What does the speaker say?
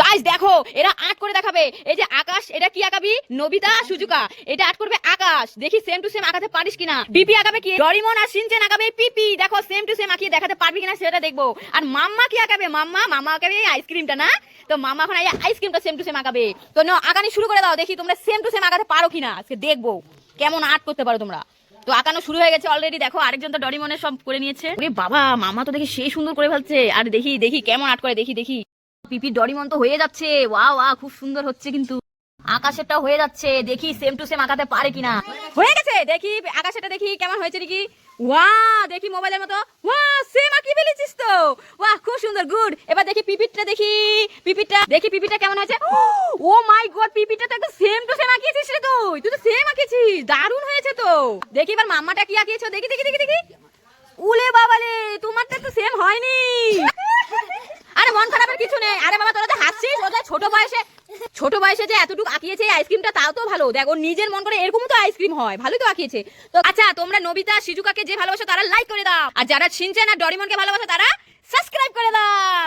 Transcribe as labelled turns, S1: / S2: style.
S1: Guys দেখো, এরা art করে দেখাবে। এই যে আকাশ, এটা কি আঁকাবি? নবিতা সুজুকা। এটা আর্ট করবে আকাশ। দেখি সেম টু সেম আঁকাতে পারিস কিনা। পিপি আঁকাবে কি? ডরিমন আর সিনচেন আঁকাবে পিপি দেখো সেম টু সেম আঁকিয়ে দেখাতে পারবি কিনা সেটা দেখব। আর মাম্মা কি আঁকাবে? মাম্মা মাম্মা আঁকাবে এই আইসক্রিমটা না? তো মাম্মা এখন এই আইসক্রিমটা সেম টু সেম আঁকাবে। তো নাও, আঁকানি শুরু করে দাও। দেখি তোমরা সেম টু সেম আঁকাতে পারো কিনা। আজকে দেখব কেমন আর্ট করতে পারো তোমরা। তো আঁকানো শুরু হয়ে গেছে অলরেডি দেখো, আরেকজন তো ডরিমনের সব করে নিয়েছে। বাবা মামা তো দেখি সেই সুন্দর করে ফেলছে। আর দেখি দেখি কেমন আর্ট করে। দেখি দেখি। পিপি ডরিমন তো হয়ে যাচ্ছে। ওয়া ওয়া খুব সুন্দর হচ্ছে কিন্তু। আকাশেরটা হয়ে যাচ্ছে। দেখি সেম টু সেম আঁকাতে পারে কিনা। হয়ে গেছে! দেখি আকাশেরটা দেখি, কেমন হয়েছে দেখি। ওয়া দেখি মোবাইলের মতো। ওয়া সেম আঁকি ফেলেছিস তো। ওয়াহ খুব সুন্দর গুড এবার দেখি পিপিটটা দেখি। পিপিটটা দেখি পিপিটা কেমন হয়েছে। ও মাই গড পিপিটা তো একদম সেম টু সেম আঁকিয়েছিস রে তুই। তুই তো সেম আঁকিয়েছিস দারুণ হয়েছে তো। দেখি এবার মাম্মাটা কি আঁকিয়েছো? দেখি দেখি দেখি দেখি। উলে বাবালে তোমারটা তো সেম হয়নি আরে মন খারাপের কিছু নেই আরে হাসছিস ওদের ছোট বয়সে? ছোট বয়সে যে এতটুকু আঁকিয়েছে আইসক্রিমটা, তাও তো ভালো। দেখ নিজের মন করে এরকম তো আইসক্রিম হয়। ভালোই তো আঁকিয়েছে। তো আচ্ছা তোমরা নবিতা শিজুকাকে যে ভালোবাসো, তারা লাইক করে দাও। আর যারা সিনচেন আর ডরিমনকে ভালোবাসো, তারা সাবস্ক্রাইব করে দাও।